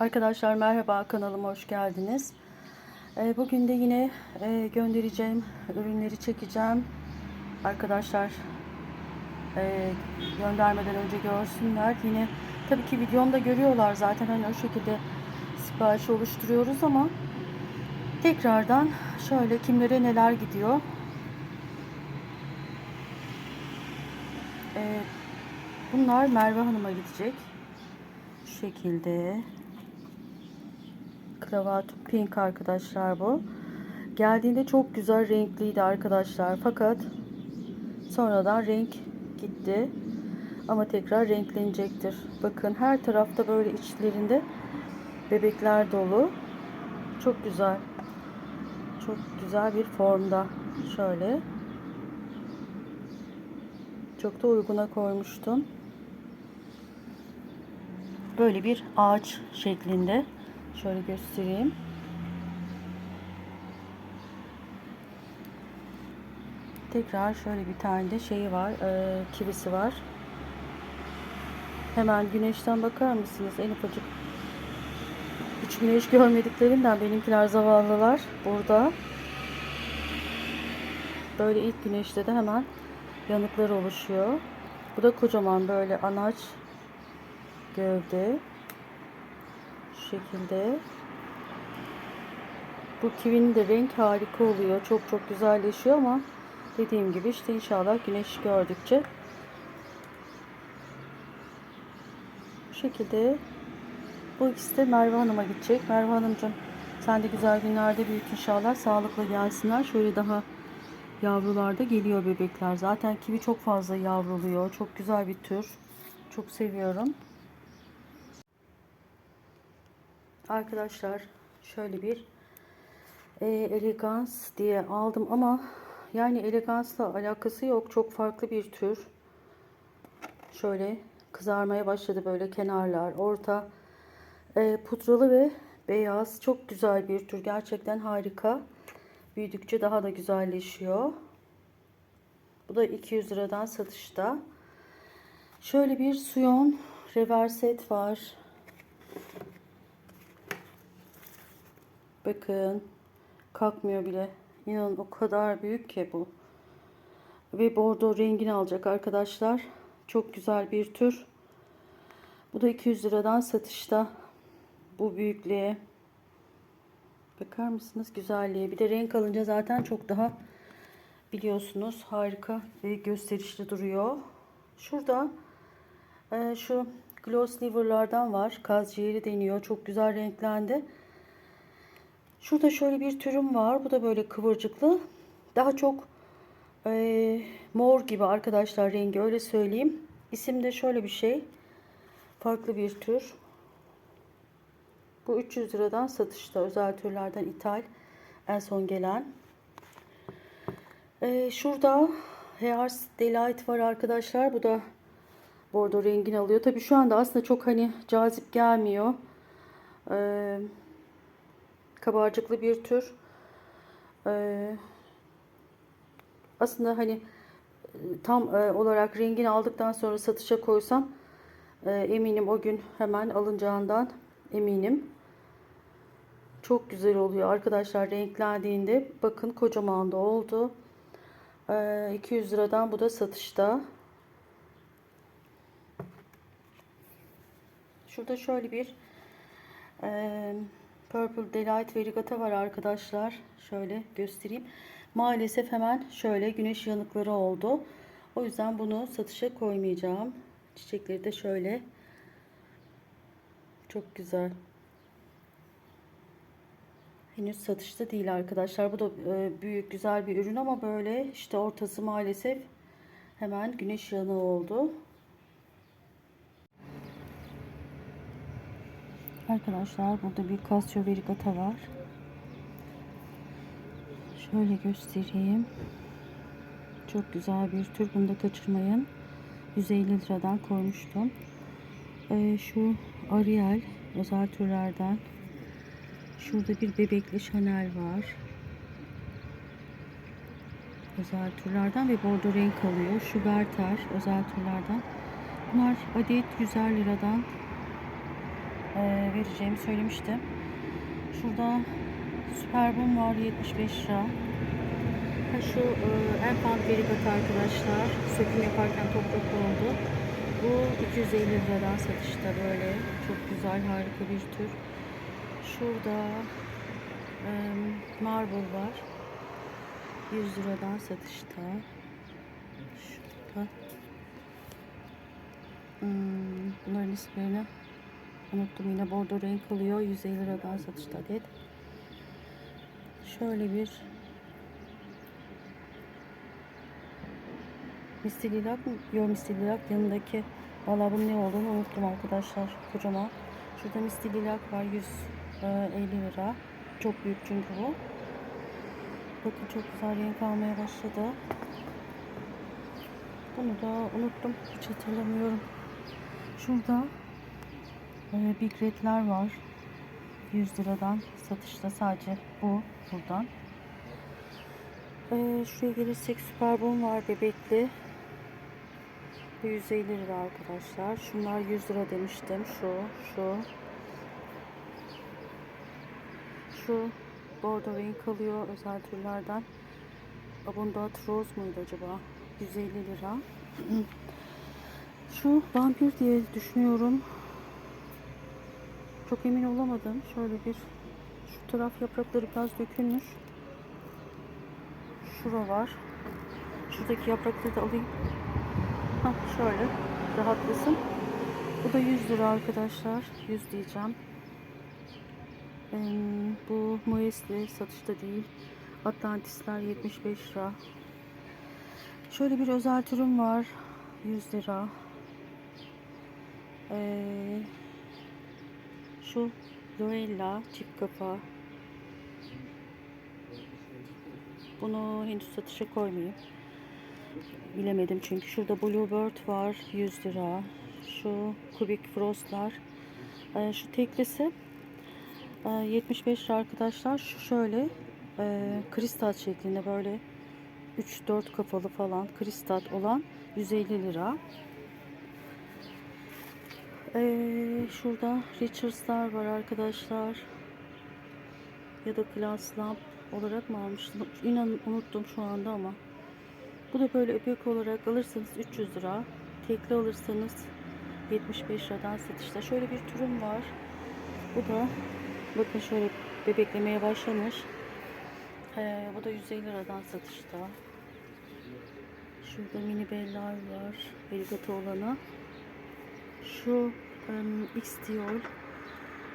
Arkadaşlar merhaba kanalıma hoş geldiniz. Ee, Bugün de yine e, göndereceğim ürünleri çekeceğim. Arkadaşlar e, göndermeden önce görsünler. Yine tabii ki videomda görüyorlar zaten hani o şekilde sipariş oluşturuyoruz ama tekrardan şöyle kimlere neler gidiyor. Ee, Bunlar Merve Hanım'a gidecek. Şu şekilde. Kravat pink arkadaşlar bu. Geldiğinde çok güzel renkliydi arkadaşlar. Fakat sonradan renk gitti. Ama tekrar renklenecektir. Bakın her tarafta böyle içlerinde bebekler dolu. Çok güzel. Çok güzel bir formda. Şöyle. Çok da uyguna koymuştum. Böyle bir ağaç şeklinde. Şöyle göstereyim. Tekrar şöyle bir tane de şeyi var. E, kivisi var. Hemen güneşten bakar mısınız? En ufacık hiç güneş görmediklerinden benimkiler zavallılar burada. Böyle ilk güneşte de hemen yanıklar oluşuyor. Bu da kocaman böyle anaç gövde. Şekilde. Bu kivinin de renk harika oluyor. Çok çok güzelleşiyor ama dediğim gibi işte inşallah güneş gördükçe bu şekilde bu ikisi de Merve Hanım'a gidecek. Merve Hanımcığım sen de güzel günlerde büyüt inşallah. Sağlıkla gelsinler. Şöyle daha yavrularda geliyor bebekler. Zaten kivi çok fazla yavruluyor. Çok güzel bir tür. Çok seviyorum. Arkadaşlar şöyle bir e, elegans diye aldım ama yani elegansla alakası yok. Çok farklı bir tür. Şöyle kızarmaya başladı böyle kenarlar. Orta e, pudralı ve beyaz. Çok güzel bir tür. Gerçekten harika. Büyüdükçe daha da güzelleşiyor. Bu da 200 liradan satışta. Şöyle bir suyon reverset var. Bakın kalkmıyor bile. İnanın o kadar büyük ki bu. Ve bordo rengini alacak arkadaşlar. Çok güzel bir tür. Bu da 200 liradan satışta. Bu büyüklüğe. Bakar mısınız güzelliğe? Bir de renk alınca zaten çok daha biliyorsunuz harika ve gösterişli duruyor. Şurada e, şu gloss liver'lardan var. Kaz ciğeri deniyor. Çok güzel renklendi. Şurada şöyle bir türüm var. Bu da böyle kıvırcıklı. Daha çok e, mor gibi arkadaşlar rengi öyle söyleyeyim. İsim de şöyle bir şey. Farklı bir tür. Bu 300 liradan satışta. Özel türlerden ithal. En son gelen. Ee, şurada Hears Delight var arkadaşlar. Bu da bordo rengini alıyor. Tabii şu anda aslında çok hani cazip gelmiyor. Ee, kabarcıklı bir tür. Ee, aslında hani tam e, olarak rengini aldıktan sonra satışa koysam e, eminim o gün hemen alınacağından eminim. Çok güzel oluyor arkadaşlar renklendiğinde. Bakın kocaman da oldu. Ee, 200 liradan bu da satışta. Şurada şöyle bir e, Purple Delight Verigata var arkadaşlar. Şöyle göstereyim. Maalesef hemen şöyle güneş yanıkları oldu. O yüzden bunu satışa koymayacağım. Çiçekleri de şöyle. Çok güzel. Henüz satışta değil arkadaşlar. Bu da e, büyük güzel bir ürün ama böyle işte ortası maalesef hemen güneş yanığı oldu. Arkadaşlar burada bir Casio Verigata var. Şöyle göstereyim. Çok güzel bir tür. Bunu da kaçırmayın. 150 liradan koymuştum. Ee, şu Ariel özel türlerden. Şurada bir bebekli Chanel var. Özel türlerden ve bordo renk alıyor. Şu Berter özel türlerden. Bunlar adet 100 liradan vereceğimi söylemiştim. Şurada Superbum var 75 lira. Ha şu e, Enfant Verigat arkadaşlar söküm yaparken toprak oldu. Bu 250 liradan satışta böyle. Çok güzel harika bir tür. Şurada e, Marble var. 100 liradan satışta. Şurada. Hmm, bunların isimlerini unuttum yine bordo renk alıyor 150 liradan satışta adet. Şöyle bir misli lilak mı? Yok misli lilak yanındaki valla bunun ne olduğunu unuttum arkadaşlar kocaman. Şurada misli lilak var 150 lira. Çok büyük çünkü bu. Bakın çok güzel renk almaya başladı. Bunu da unuttum. Hiç hatırlamıyorum. Şurada e, Big Red'ler var. 100 liradan satışta sadece bu buradan. E, şuraya gelirsek Superbom var bebekli. Bu 150 lira arkadaşlar. Şunlar 100 lira demiştim. Şu, şu. Şu bordo renk alıyor özel türlerden. Abundant Rose muydu acaba? 150 lira. Şu vampir diye düşünüyorum. Çok emin olamadım. Şöyle bir şu taraf yaprakları biraz dökülmüş. Şura var. Şuradaki yaprakları da alayım. Hah şöyle rahatlasın. Bu da 100 lira arkadaşlar. 100 diyeceğim. Ee, bu Moesli satışta değil. Atlantisler 75 lira. Şöyle bir özel türüm var. 100 lira. Ee, şu Loella çift kafa. Bunu henüz satışa koymayayım. Bilemedim çünkü şurada Bluebird var 100 lira. Şu Kubik Frost'lar. Ee, şu teklisi e, 75 lira arkadaşlar. Şu şöyle e, kristal şeklinde böyle 3-4 kafalı falan kristal olan 150 lira. Ee, şurada Richards'lar var arkadaşlar. Ya da Class Lamp olarak mı almıştım? İnan unuttum şu anda ama. Bu da böyle öpük olarak alırsanız 300 lira. Tekli alırsanız 75 liradan satışta. Şöyle bir türüm var. Bu da bakın şöyle bebeklemeye başlamış. Ee, bu da 150 liradan satışta. Şurada mini bellar var. Verigato olanı. Şu Dior.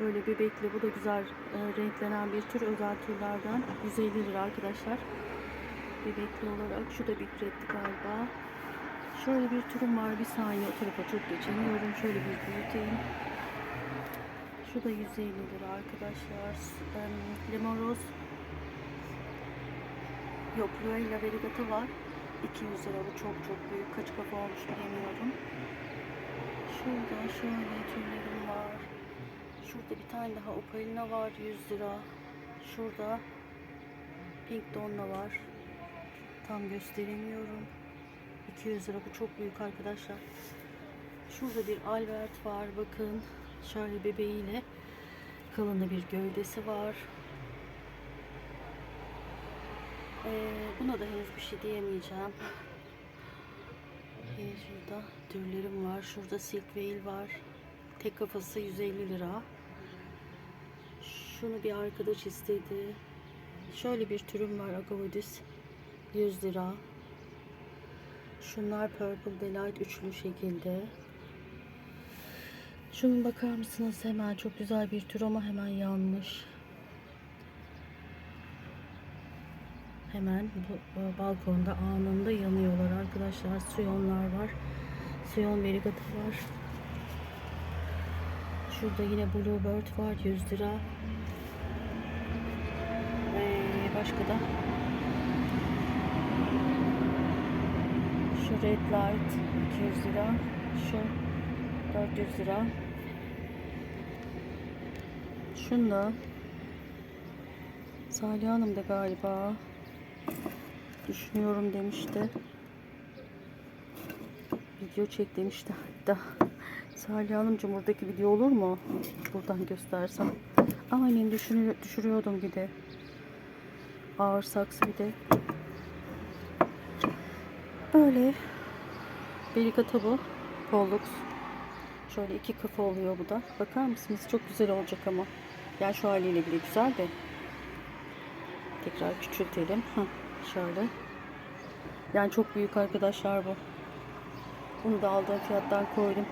Böyle bebekli. Bu da güzel e, renklenen bir tür. Özel türlerden. 150 lira arkadaşlar. Bebekli olarak. Şu da Big Red'di galiba. Şöyle bir türüm var. Bir saniye o tarafa çok geçemiyorum. Şöyle bir büyüteyim. Şu da 150 lira arkadaşlar. Um, Lemon Rose. Yok, Luella Verigato var. 200 lira bu çok çok büyük. Kaç kafa olmuş bilemiyorum. Şurada şöyle türlerim var. Şurada bir tane daha opalina var 100 lira. Şurada pink donna var. Tam gösteremiyorum. 200 lira bu çok büyük arkadaşlar. Şurada bir Albert var bakın. Şöyle bebeğiyle kalını bir gövdesi var. Ee, buna da henüz bir şey diyemeyeceğim. Ee, şurada türlerim var. Şurada Silk Veil var. Tek kafası 150 lira. Şunu bir arkadaş istedi. Şöyle bir türüm var Agavodis. 100 lira. Şunlar Purple Delight üçlü şekilde. Şunun bakar mısınız hemen çok güzel bir tür ama hemen yanmış. Hemen bu, balkonda anında yanıyorlar arkadaşlar. Suyonlar var. Suyon verigatı var. Şurada yine Bluebird var 100 lira. Ve başka da şu Red Light 200 lira. Şu 400 lira. Şunda Salih Hanım da galiba düşünüyorum demişti. Video çek demişti hatta. Salih Hanımcığım buradaki video olur mu? Buradan göstersem. Aynen düşünür, düşürüyordum bir de. Ağır saksı bir de. Böyle. Berikata bu. Pollux. Şöyle iki kafa oluyor bu da. Bakar mısınız? Çok güzel olacak ama. Yani şu haliyle bile güzel de. Tekrar küçültelim. Heh, şöyle. Yani çok büyük arkadaşlar bu. Bunu da aldığım fiyattan koydum.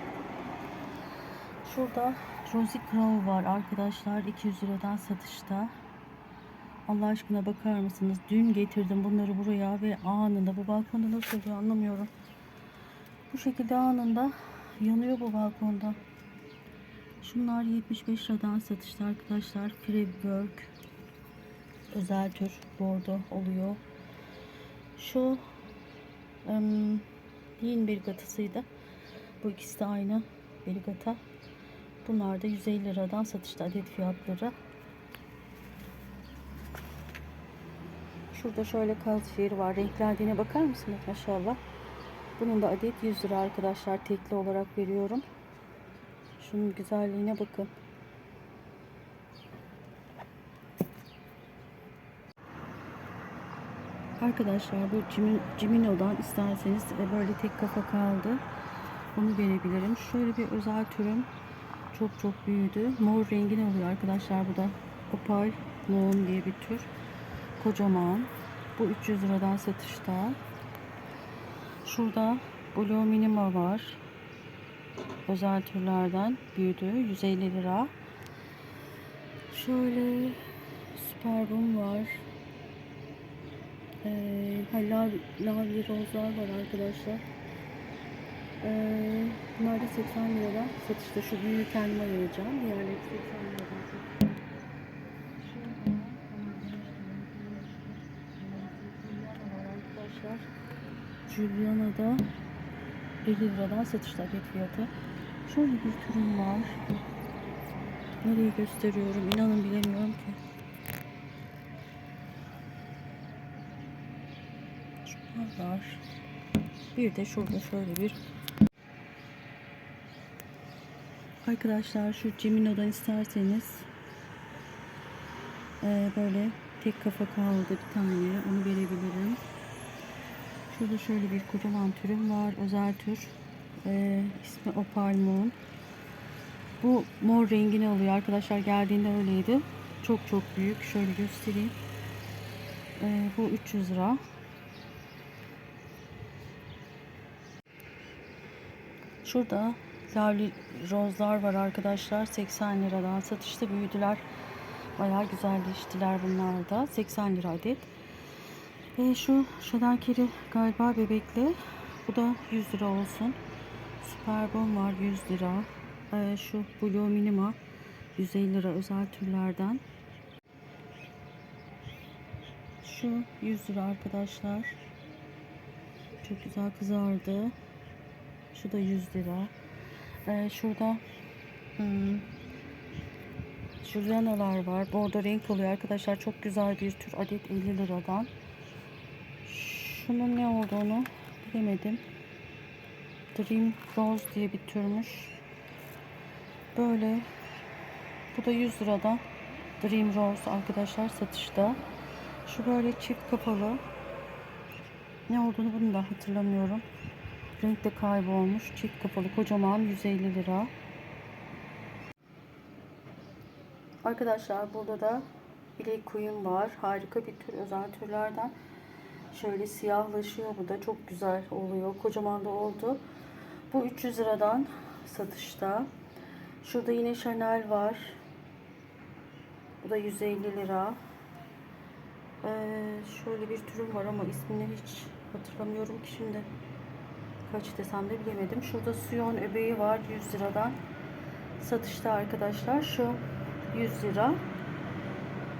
Şurada Rosie Crow var arkadaşlar. 200 liradan satışta. Allah aşkına bakar mısınız? Dün getirdim bunları buraya ve anında bu balkonda nasıl oluyor anlamıyorum. Bu şekilde anında yanıyor bu balkonda. Şunlar 75 liradan satışta arkadaşlar. Freework özel tür bordo oluyor. Şu um, yin bir gatısıydı. Bu ikisi de aynı berigata. Bunlar da 150 liradan satışta adet fiyatları. Şurada şöyle kalsiyeri var. Renklendiğine bakar mısınız maşallah. Bunun da adet 100 lira arkadaşlar. Tekli olarak veriyorum. Şunun güzelliğine bakın. Arkadaşlar bu Cimin, Cimino'dan isterseniz böyle tek kafa kaldı. Onu verebilirim. Şöyle bir özel türüm çok çok büyüdü. Mor rengin oluyor arkadaşlar bu da. Opal Moon diye bir tür. Kocaman. Bu 300 liradan satışta. Şurada Blue Minima var. Özel türlerden büyüdü. 150 lira. Şöyle Superbum var. Ee, lav, lavli rozlar var arkadaşlar. Ee, bunlar da 80 liradan satışta. Şu büyüğü kendime ayıracağım. Diğerleri 80 liradan. Juliana'da 50 liradan satışta adet fiyatı. Şöyle bir türüm var. Nereyi gösteriyorum inanın bilemiyorum ki. Var. Bir de şurada şöyle bir Arkadaşlar şu Cimino'dan isterseniz eee, böyle tek kafa kaldı bir tane onu verebilirim. Şurada şöyle bir kocaman türüm var. Özel tür. Eee ismi Opal Moon. Bu mor rengini alıyor arkadaşlar. Geldiğinde öyleydi. Çok çok büyük. Şöyle göstereyim. Eee, bu 300 lira. Şurada lavli rozlar var arkadaşlar. 80 liradan satışta büyüdüler. Bayağı güzelleştiler bunlar da. 80 lira adet. Ve şu şadakeri galiba bebekli. Bu da 100 lira olsun. Superbon var 100 lira. Ee, şu Blue Minima 150 lira özel türlerden. Şu 100 lira arkadaşlar. Çok güzel kızardı. Şu da 100 lira. Ee, şurada hmm, Julianalar var. Bordo renk oluyor arkadaşlar. Çok güzel bir tür. Adet 50 liradan. Şunun ne olduğunu bilemedim. Dream Rose diye bir türmüş. Böyle. Bu da 100 liradan. Dream Rose arkadaşlar satışta. Şu böyle çift kapalı. Ne olduğunu bunu da hatırlamıyorum. Renk de kaybolmuş. Çift kapalı kocaman 150 lira. Arkadaşlar burada da bilek kuyum var. Harika bir tür özel türlerden. Şöyle siyahlaşıyor bu da çok güzel oluyor. Kocaman da oldu. Bu 300 liradan satışta. Şurada yine Chanel var. Bu da 150 lira. Ee, şöyle bir türüm var ama ismini hiç hatırlamıyorum ki şimdi. Kaç desem de bilemedim. Şurada Suyon öbeği var 100 liradan. Satışta arkadaşlar. Şu 100 lira.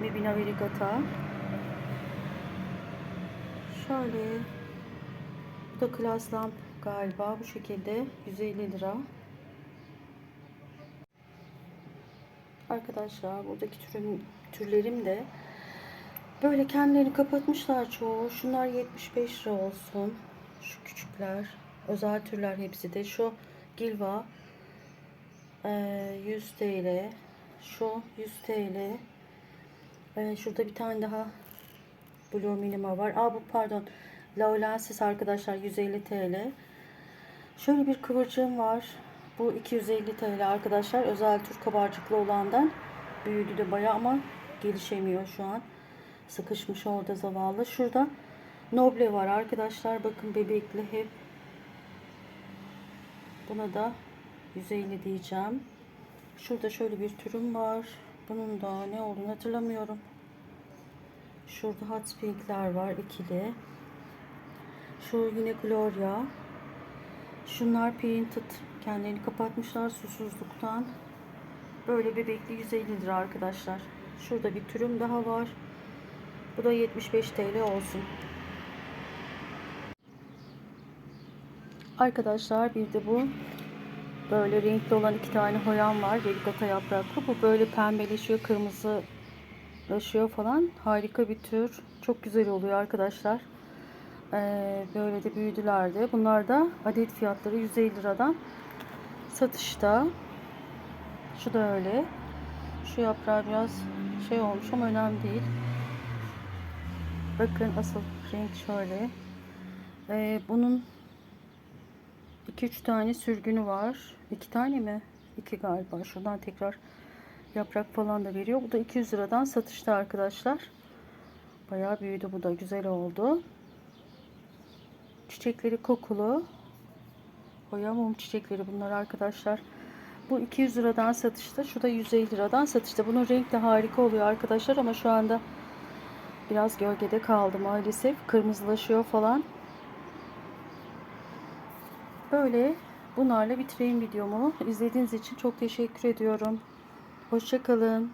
Mebina Verigata. Şöyle. Bu da Class Lamp galiba. Bu şekilde 150 lira. Arkadaşlar buradaki türüm, türlerim de böyle kendilerini kapatmışlar çoğu. Şunlar 75 lira olsun. Şu küçükler. Özel türler hepsi de. Şu Gilva Ee, 100 TL. Şu 100 TL. Ee, şurada bir tane daha Blue Minima var. Aa bu pardon. Laulensis arkadaşlar 150 TL. Şöyle bir kıvırcığım var. Bu 250 TL arkadaşlar. Özel tür kabarcıklı olandan. Büyüdü de bayağı ama gelişemiyor şu an. Sıkışmış orada zavallı. Şurada Noble var arkadaşlar. Bakın bebekli hep. Buna da 150 diyeceğim. Şurada şöyle bir türüm var. Bunun da ne olduğunu hatırlamıyorum. Şurada hot pinkler var ikili. Şu yine Gloria. Şunlar painted. Kendilerini kapatmışlar susuzluktan. Böyle bebekli 150 lira arkadaşlar. Şurada bir türüm daha var. Bu da 75 TL olsun. Arkadaşlar bir de bu böyle renkli olan iki tane hoyan var. Delikata yapraklı. Bu böyle pembeleşiyor, kırmızılaşıyor falan. Harika bir tür. Çok güzel oluyor arkadaşlar. Ee, böyle de büyüdüler Bunlar da adet fiyatları 150 liradan satışta. Şu da öyle. Şu yaprağı biraz şey olmuş ama önemli değil. Bakın asıl renk şöyle. Ee, bunun 2-3 tane sürgünü var. 2 tane mi? 2 galiba. Şuradan tekrar yaprak falan da veriyor. Bu da 200 liradan satışta arkadaşlar. Bayağı büyüdü bu da. Güzel oldu. Çiçekleri kokulu. Boya mum çiçekleri bunlar arkadaşlar. Bu 200 liradan satışta. Şu da 150 liradan satışta. Bunun renk de harika oluyor arkadaşlar ama şu anda biraz gölgede kaldı maalesef. Kırmızılaşıyor falan. Böyle bunlarla bitireyim videomu. İzlediğiniz için çok teşekkür ediyorum. Hoşçakalın.